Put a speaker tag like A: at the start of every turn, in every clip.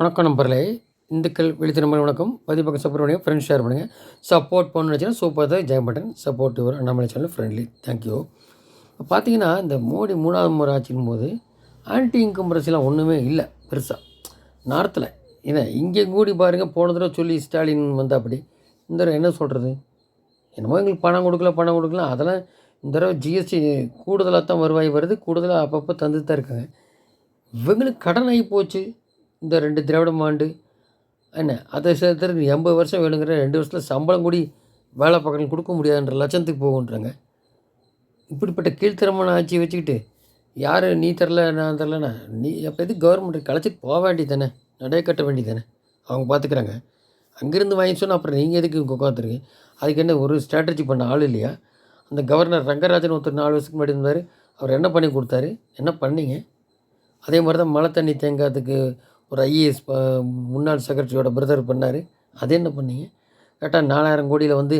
A: வணக்கம் நம்பர்களே இந்துக்கள் விழித்தினம்பர் வணக்கம். பதிப்பக்கம் சப்போர்ட் பண்ணுங்கள் ஃப்ரெண்ட்ஸ் ஷேர் பண்ணுங்கள் சப்போர்ட் பண்ணணும்னு வச்சுன்னா சூப்பர் தான். ஜெயம் button support your Annamalai channel friendly thank you இப்போ பார்த்தீங்கன்னா இந்த மோடி மூணாவது முறை ஆட்சிக்கும் போது ஆன்டி இன்கம்பரன்சிலாம் ஒன்றுமே இல்லை பெருசாக நார்த்தில் ஏன்னா இங்கே கூடி பாருங்கள் போன தடவை சொல்லி ஸ்டாலின் வந்தா அப்படி இந்த தடவை என்ன சொல்கிறது என்னமோ எங்களுக்கு பணம் கொடுக்கல பணம் கொடுக்கல. அதெல்லாம் இந்த தடவை ஜிஎஸ்டி கூடுதலாக தான் வருவாய் வருது. கூடுதலாக அப்பப்போ தந்துட்டு தான் இருக்காங்க. இவங்களுக்கு கடன் ஆகி போச்சு. இந்த ரெண்டு திராவிட ஆண்டு என்ன அதை சேர்த்துறதுக்கு எண்பது வருஷம் வேணுங்கிற ரெண்டு வருஷத்தில் சம்பளம் கூடி வேலை பார்க்கணும் கொடுக்க முடியாதுன்ற லட்சத்துக்கு போகுன்றாங்க. இப்படிப்பட்ட கீழ்த்தரமான ஆட்சியை வச்சுக்கிட்டு யார் நீ தரல நான் தரலண்ணா நீ அப்போ எது கவர்மெண்ட் கலைச்சிட்டு போக வேண்டியது தானே நடைய கட்ட வேண்டியது தானே அவங்க பார்த்துக்குறாங்க அங்கேருந்து வாங்கி சொன்னால் அப்புறம் நீங்கள் எதுக்கு இங்கே உட்காந்துருக்கு அதுக்கு என்ன ஒரு ஸ்ட்ராட்டஜி பண்ண ஆள் இல்லையா? அந்த கவர்னர் ரங்கராஜன் ஒருத்தர் நாலு வருஷத்துக்கு முன்னாடி இருந்தார். அவர் என்ன பண்ணி கொடுத்தாரு? என்ன பண்ணீங்க? அதே மாதிரி தான் மழை தண்ணி தேங்காததுக்கு ஒரு ஐஏஎஸ் முன்னாள் செக்ரட்டரியோட பிரதர் பண்ணார். அது என்ன பண்ணீங்க? கரெக்டாக நாலாயிரம் கோடியில் வந்து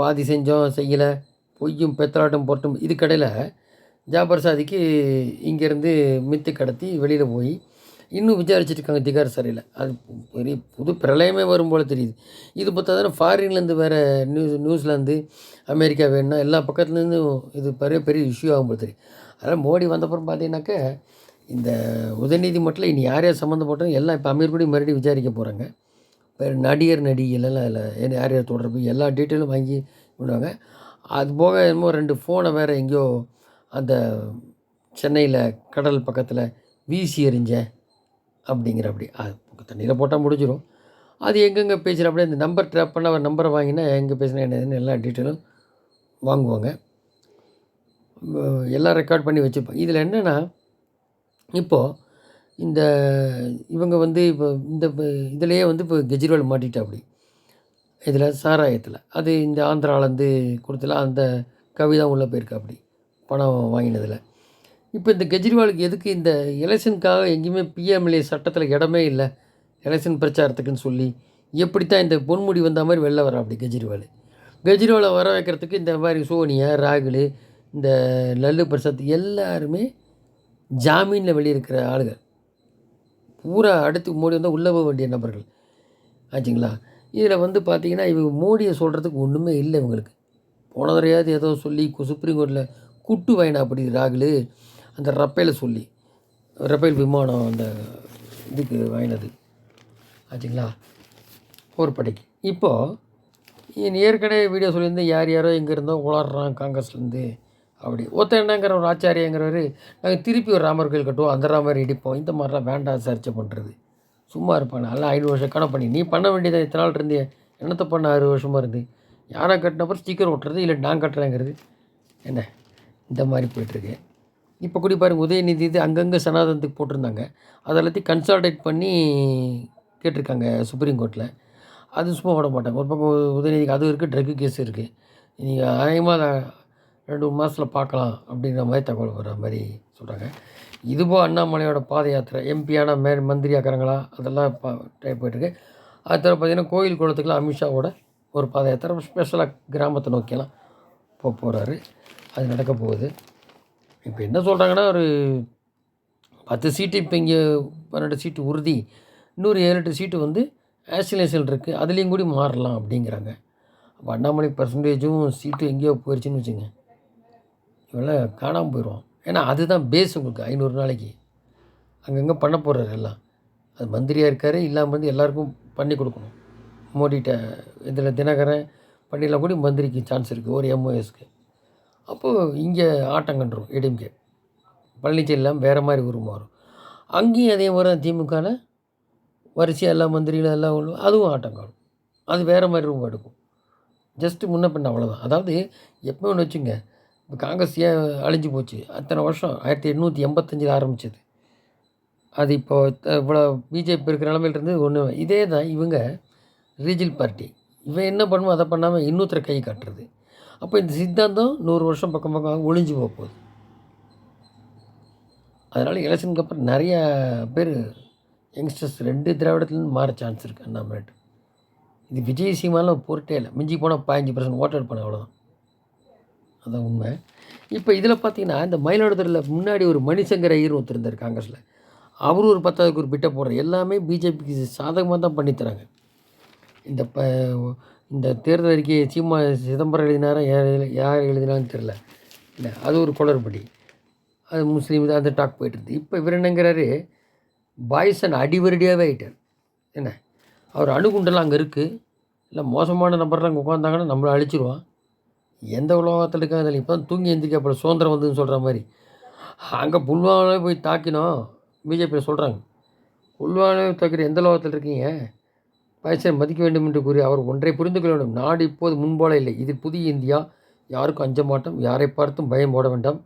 A: பாதி செஞ்சோம் செய்யலை. பொய்யும் பெத்தலாட்டம் போட்டும். இதுக்கடையில் ஜாபர் சாதிக்கு இங்கேருந்து மித்து கடத்தி வெளியில் போய் இன்னும் விசாரிச்சுட்டு இருக்காங்க திகார் சரியில் அது பெரிய புது பிரளயமே வரும் போல் தெரியுது. இது பார்த்தா தானே ஃபாரின்லேருந்து வேறு நியூஸ் நியூஸ்லேருந்து அமெரிக்கா வேணும்னா எல்லா பக்கத்துலேருந்தும் இது பெரிய பெரிய இஷ்யூ ஆகும் போல் தெரியும் அதனால் மோடி வந்தப்புறம் பார்த்தீங்கன்னாக்க இந்த உதயநீதிமன்றத்தில் இனி யார் யார் சம்மந்தப்பட்டோம் எல்லாம் இப்போ அமீர் கூட மறுபடியும் விசாரிக்க போகிறாங்க இப்போ நடிகர் நடிகைகள் எல்லாம் இல்லை. யார் யார் தொடர்பு எல்லா டீட்டெயிலும் வாங்கி விடுவாங்க. அது போக என்னமோ ரெண்டு ஃபோனை வேறு எங்கேயோ அந்த சென்னையில் கடல் பக்கத்தில் வீசி எறிஞ்சேன் அப்படிங்கிற அப்படி அது தண்ணியில் போட்டால் முடிஞ்சிடும் அது எங்கெங்கே பேசுகிற அப்படியே இந்த நம்பர் ட்ராப் பண்ண அவர் நம்பரை வாங்கினா எங்கே பேசினா என்னதுன்னு எல்லா டீட்டெயிலும் வாங்குவாங்க. எல்லாம் ரெக்கார்ட் பண்ணி வச்சுருப்பாங்க. இதில் என்னென்னா இப்போது இந்த இவங்க வந்து இப்போ இந்த இதிலையே வந்து இப்போ கெஜ்ரிவால் மாட்டிட்டா அப்படி இதில் சாராயத்தில். அது இந்த ஆந்திராவிலேருந்து கொடுத்தல அந்த கவிதா உள்ளே போயிருக்கா அப்படி பணம் வாங்கினதில். இப்போ இந்த கெஜ்ரிவாலுக்கு எதுக்கு இந்த எலெக்ஷனுக்காக எங்கேயுமே பிஎம்எல்ஏ சட்டத்தில் இடமே இல்லை எலெக்ஷன் பிரச்சாரத்துக்குன்னு சொல்லி எப்படி தான் இந்த பொன்முடி வந்த மாதிரி வெளில வர அப்படி கெஜ்ரிவால். கெஜ்ரிவாலை வர வைக்கிறதுக்கு இந்த மாதிரி சோனியா ராகுல் இந்த லல்லு பிரசாத் எல்லாருமே ஜாமீனில் வெளியிருக்கிற ஆளுகள். பூரா அடுத்து மோடி வந்தால் உள்ளே போக வேண்டிய நபர்கள். ஆச்சுங்களா? இதில் வந்து பார்த்தீங்கன்னா இவங்க மோடியை சொல்கிறதுக்கு ஒன்றுமே இல்லை இவங்களுக்கு. போன தடவையாவது ஏதோ சொல்லி சுப்ரீம் கோர்ட்டில் குட்டு வாங்கினா அப்படி ராகுல் அந்த ரப்பேல சொல்லி ரப்பேல் விமானம் அந்த இதுக்கு வாங்கினது. ஆச்சுங்களா? போர்படைக்கு. இப்போது ஏற்கனவே வீடியோ சொல்லியிருந்தேன் யார் யாரோ எங்கே இருந்தோ உளறான் காங்கிரஸ்லேருந்து அப்படி. ஒருத்தர் என்னங்கிற ஒரு ஆச்சாரியங்கிறவர் நாங்கள் திருப்பி ஒரு ராமர் கோயில் கட்டுவோம் அந்த ராமர் இடிப்போம். இந்த மாதிரிலாம் வேண்டாம் சர்ச்சை பண்ணுறது சும்மா இருப்பான் நல்லா ஐநூறு வருஷம் கணக்கு பண்ணி. நீ பண்ண வேண்டியதை இத்தனை நாள் இருந்தே என்னத்தை பண்ண ஆறு வருஷமாக இருந்து? யாரை கட்டினப்பறம் ஸ்டிக்கர் ஓட்டுறது இல்லை நான் கட்டுறேங்கிறது? என்ன? இந்த மாதிரி போயிட்டுருக்கு. இப்போ கூட பாருங்க உதயநிதி இது அங்கங்கே சனாதனத்துக்கு போட்டிருந்தாங்க. அதை எல்லாத்தையும் கன்சால்டேட் பண்ணி கேட்டிருக்காங்க சுப்ரீம் கோர்ட்டில் அது சும்மா விட மாட்டாங்க. ஒரு பக்கம் உதயநிதிக்கு அது இருக்குது ட்ரக்கு கேஸ் இருக்குது நீங்கள் அதிகமாக ரெண்டு மூணு மாதத்தில் பார்க்கலாம் அப்படிங்கிற மாதிரி தகவல் வர மாதிரி சொல்கிறாங்க இதுபோ அண்ணாமலையோட பாத யாத்திரை எம்பியான மே மந்திரி ஆக்குறாங்களா அதெல்லாம் பா டைப் போயிட்டுருக்கு. அது தவிர பார்த்திங்கன்னா கோயில் குளத்துக்குலாம் அமித்ஷாவோட ஒரு பாத யாத்திரை. ஸ்பெஷலாக கிராமத்தை நோக்கியெல்லாம் போக போகிறாரு அது நடக்க போகுது. இப்போ என்ன சொல்கிறாங்கன்னா ஒரு பத்து சீட்டு இப்போ இங்கே பன்னெண்டு சீட்டு உறுதி. இன்னொரு ஏழு எட்டு சீட்டு வந்து ஆஸ்டிலேஷன் இருக்குது அதுலேயும் கூட மாறலாம் அப்படிங்கிறாங்க. அப்போ அண்ணாமலை பர்சன்டேஜும் சீட்டு எங்கேயோ போயிடுச்சுன்னு வச்சுங்க இவெல்லாம் காணாமல் போயிடுவோம். ஏன்னா அதுதான் பேஸ் உங்களுக்கு ஐநூறு நாளைக்கு. அங்கங்கே பண்ண போகிறாரு எல்லாம். அது மந்திரியாக இருக்கார் இல்லாமல் வந்து எல்லாருக்கும் பண்ணி கொடுக்கணும். மோடிகிட்ட இதில் தினகரன் பண்ணிடலாம் கூட மந்திரிக்கு சான்ஸ் இருக்குது ஒரு எம்ஓஎஸ்க்கு அப்போது இங்கே ஆட்டம் கண்டுரும் ஏடிஎம்கே பழனிச்சேரி இல்லாமல் வேறு மாதிரி உருமாறும் அங்கேயும் அதே மாதிரி தான் திமுகவில் வரிசையாக எல்லா மந்திரிகளும் எல்லாம் உள்ள அதுவும் ஆட்டம் காணும். அது வேறு மாதிரி ரூம் எடுக்கும். ஜஸ்ட்டு முன்ன பின்ன அவ்வளோதான் அதாவது எப்போ ஒன்று வச்சுங்க இப்போ காங்கிரஸ் ஏன் அழிஞ்சு போச்சு. அத்தனை வருஷம் ஆயிரத்தி எண்ணூற்றி எண்பத்தஞ்சில் ஆரம்பித்தது அது இப்போ இவ்வளோ பிஜேபி இருக்கிற நிலமையில இருந்து ஒன்று இதே தான் இவங்க ரீஜியல் பார்ட்டி. இவன் என்ன பண்ணுவோம் அதை பண்ணாமல் இன்னொருத்தர கை காட்டுறது. அப்போ இந்த சித்தாந்தம் நூறு வருஷம் பக்கம் பக்கம் ஒளிஞ்சு போக போகுது. அதனால் எலெக்ஷனுக்கு அப்புறம் நிறையா பேர் யங்ஸ்டர்ஸ் ரெண்டு திராவிடத்துலேருந்து மாற சான்ஸ் இருக்குது அண்ணாமலைட்டு இது விஜய் சீமாலாம் பொருட்டே இல்லை. மிஞ்சி போனால் பதினஞ்சு பர்சன்ட் ஓட்டர் எடுப்பாங்க அவ்வளோதான் அதான் உண்மை. இப்போ இதில் பார்த்தீங்கன்னா இந்த மயிலாடுதுறையில் முன்னாடி ஒரு மணிசங்கர் ஐயர் ஒருத்தர் இருந்தார் காங்கிரஸில். அவரும் ஒரு பத்தாவதுக்கு ஒரு பிட்டை போடுற எல்லாமே பிஜேபிக்கு சாதகமாக தான் பண்ணித்தராங்க இந்த ப இந்த தேர்தல் அறிக்கையை சீமா சிதம்பரம் எழுதினாரா யார் யார் எழுதினான்னு தெரில இல்லை அது ஒரு குளறுபடி. அது முஸ்லீம் தான் அந்த டாக் போயிட்டு இருந்து இப்போ இவர் என்னங்கிறாரு பாய்சன் அடிவரடியாகவே ஆகிட்டார் என்ன? அவர் அணுகுண்டெல்லாம் அங்கே இருக்குது இல்லை மோசமான நபர்லாம் அங்கே உட்காந்தாங்கன்னா நம்மளை அழிச்சிருவான். எந்த உலகத்தில் இருக்காங்க அதில் இப்போ தான் தூங்கி எந்திரிக்க அப்புறம் சுதந்திரம் வந்துன்னு சொல்கிற மாதிரி. அங்கே புல்வாமாவே போய் தாக்கினோம். பிஜேபியில் சொல்கிறாங்க புல்வாமாவே தாக்கிட்டு எந்த உலோகத்தில் இருக்கீங்க? பாய்சன் மதிக்க வேண்டும் என்று கூறி அவர் ஒன்றை புரிந்து கொள்ள வேண்டும். நாடு இப்போது முன்போல இல்லை. இது புதிய இந்தியா. யாருக்கும் அஞ்ச மாட்டோம். யாரை பார்த்தும் பயம் போட வேண்டாம்.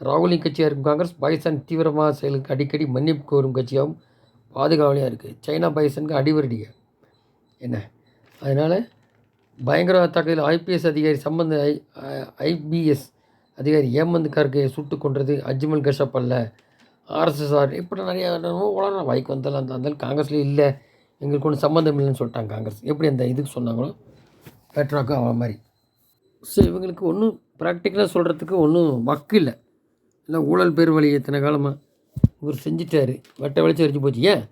A: ராகுலின் கட்சியாக இருக்கும் காங்கிரஸ்? பாய்சன் தீவிரமாக செயலுக்கு அடிக்கடி மன்னிப்பு கோரும் கட்சியாகவும் பாதுகாவலையாக இருக்குது சைனா பாய்சனுக்கு அடிவரடிங்க. என்ன? அதனால் பயங்கரவாத தாக்குதல் ஐபிஎஸ் அதிகாரி சம்பந்த ஐ ஐபிஎஸ் அதிகாரி ஏமந்த் கார்கே சுட்டு கொன்றது அஜ்மல் கஷப் அல்ல. ஆர்எஸ்எஸ்ஆர் இப்படி நிறையா வளர வாய்க்கு வந்தாலும் அந்த அந்த காங்கிரஸ்லேயே இல்லை. எங்களுக்கு ஒன்றும் சம்மந்தம் இல்லைன்னு சொல்லிட்டாங்க காங்கிரஸ். எப்படி அந்த இதுக்கு சொன்னாங்களோ பெட்ராக்கும் அவன் மாதிரி. ஸோ இவங்களுக்கு ஒன்றும் ப்ராக்டிக்கலாக சொல்கிறதுக்கு ஒன்றும் வக்கு இல்லை. இல்லை ஊழல் பேர் வழி எத்தனை காலமாக இவர் செஞ்சிட்டாரு. வட்ட வெளிச்சம் வரைச்சு போச்சு. ஏன்?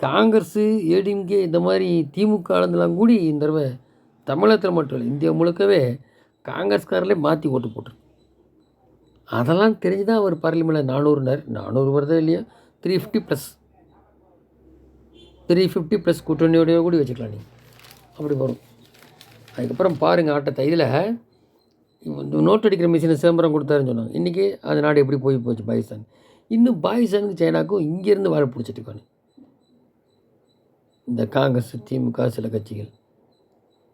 A: காங்கிரஸு ஏடிஎம்கே இந்த மாதிரி திமுக ஆளுந்தெல்லாம் கூடி இந்த தடவை தமிழகத்தில் மட்டும் இல்லை இந்தியா முழுக்கவே காங்கிரஸ்காரர்களே மாற்றி ஓட்டு போட்டுரு அதெல்லாம் தெரிஞ்சு தான் அவர் பார்லிமெண்ட்டில் நானூறுனார். நானூறு வருதோ இல்லையா? Three fifty plus three fifty plus கூட்டணியோடய கூட வச்சுக்கலாம் நீங்கள் அப்படி வரும். அதுக்கப்புறம் பாருங்கள் ஆட்டத்தை. இதில் இந்த நோட் அடிக்கிற மிஷினை சிதம்பரம் கொடுத்தாருன்னு சொன்னாங்க. இன்றைக்கி அந்த நாடு எப்படி போய் போச்சு? பாகிஸ்தான். இன்னும் பாகிஸ்தானுக்கு சைனாக்கும் இங்கேருந்து வாழ பிடிச்சிட்டு இருக்கானு இந்த காங்கிரஸ் திமுக சில கட்சிகள்.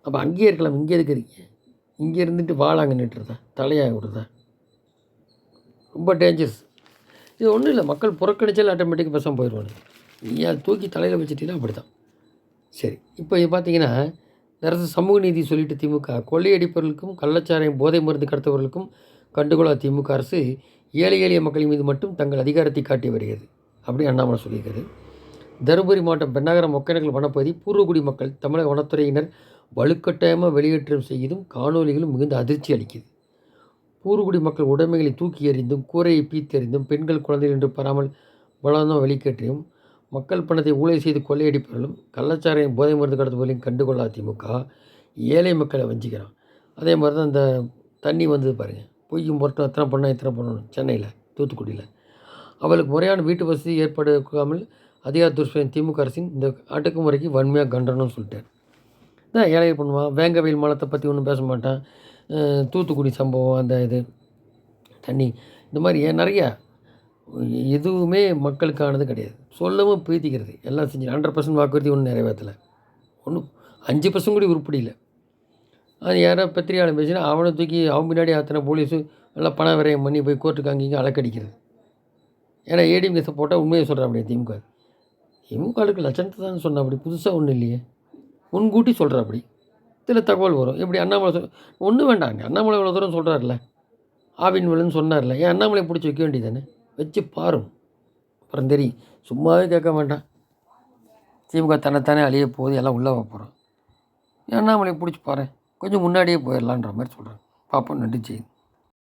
A: அப்போ அங்கேயே இருக்கலாம் இங்கே எதுக்கு இருக்கீங்க இங்கே இருந்துட்டு வாழாங்க நிட்டுறதா தலையாக விடுதா ரொம்ப டேஞ்சரஸ் இது ஒன்றும் இல்லை மக்கள் புறக்கணிச்சால் ஆட்டோமேட்டிக்காக பேசாமல் போயிடுவாங்க நீ அதை தூக்கி தலையில் வச்சுட்டீங்கன்னா அப்படி தான் சரி இப்போ இது பார்த்தீங்கன்னா அரசு சமூக நீதி சொல்லிட்டு திமுக கொள்ளையடிப்பவர்களுக்கும் கள்ளச்சாராயம் போதை மருந்து கடத்தவர்களுக்கும் கண்டுகொள்ளா திமுக அரசு ஏழை எளிய மக்களின் மீது மட்டும் தங்கள் அதிகாரத்தை காட்டி வருகிறது. அப்படி அண்ணாமலை சொல்லியிருக்கிறது தருமபுரி மாவட்டம் பெண்ணாகரம் ஒக்கேனக்கல் வனப்பகுதி பூர்வகுடி மக்கள் தமிழக வனத்துறையினர் வலுக்கட்டாயமாக வெளியேற்றம் செய்யதும் காணொலிகளும் மிகுந்த அதிர்ச்சி அளிக்குது. பூர்வகுடி மக்கள் உடைமைகளை தூக்கி எறிந்தும் கூரையை பீத்தெறிந்தும் பெண்கள் குழந்தைகள் என்று பெறாமல் வளர்ந்தும் வெளிக்கேற்றியும் மக்கள் பணத்தை ஊழல் செய்து கொள்ளையடிப்பவர்களும் கள்ளச்சாரையும் போதை மருந்து கடத்துபவர்களையும் கண்டுகொள்ளா திமுக ஏழை மக்களை வஞ்சிக்கிறான். அதே மாதிரி தான் இந்த தண்ணி வந்தது பாருங்கள் பொய்யும் முரட்டும் எத்தனை பண்ணால் எத்தனை பண்ணணும் சென்னையில் தூத்துக்குடியில். அவளுக்கு முறையான வீட்டு வசதி ஏற்படுத்தாமல் அதிகார துஷ்பயம் திமுக அரசின் இந்த அடக்குமுறைக்கு வன்மையாக கண்டனம்னு சொல்லிட்டார். தான் ஏழை பண்ணுவான். வேங்கவேல் மலத்தை பற்றி ஒன்றும் பேச மாட்டான். தூத்துக்குடி சம்பவம் அந்த இது தண்ணி இந்த மாதிரி ஏன் நிறையா. எதுவுமே மக்களுக்கானது கிடையாது. சொல்லவும் பீத்திக்கிறது. எல்லாம் செஞ்சு ஹண்ட்ரட் பர்சன்ட் வாக்குறுதி ஒன்றும் நிறைவேற்றலை. ஒன்றும் அஞ்சு பர்சன்ட் கூட உருப்படியில் அது யாரோ பத்திரிகையாளர் பேசினா அவனை தூக்கி அவன் பின்னாடி அத்தனை போலீஸு நல்லா பணம் விரயம் பண்ணி போய் கோர்ட்டுக்கு அங்கேயும் அலக்கடிக்கிறது. ஏன்னா ஏடிஎம்கே போட்டால் உண்மையை சொல்கிறான் அப்படியே திமுக. திமுகவுக்கு லட்சணத்தை தான் சொன்னேன் அப்படி புதுசாக ஒன்றும் இல்லையே. முன்கூட்டி சொல்கிற அப்படி சில தகவல் வரும். எப்படி அண்ணாமலை சொல் ஒன்றும் வேண்டாங்க. அண்ணாமலை இவ்வளோ தூரம் சொல்கிறார்ல ஆவின் விழுன்னு சொன்னார்ல. ஏன் அண்ணாமலை பிடிச்சி வைக்க வேண்டியதானே வச்சு பாரும். அப்புறம் தெரியும் சும்மாவே கேட்க வேண்டாம் திமுக தன்னைத்தானே அழிய போகுது. எல்லாம் உள்ளே போகிறோம் அண்ணாமலை பிடிச்சி பாரு கொஞ்சம் முன்னாடியே போயிடலான்ற மாதிரி சொல்கிறேன் பார்ப்போம். நன்றி செய்யுது